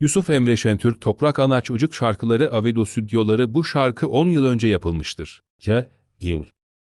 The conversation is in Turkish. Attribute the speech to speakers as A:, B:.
A: Yusuf Emre Şentürk Toprak Anaç Ucuk şarkıları Avedo stüdyoları bu şarkı 10 yıl önce yapılmıştır. Ya, yıl.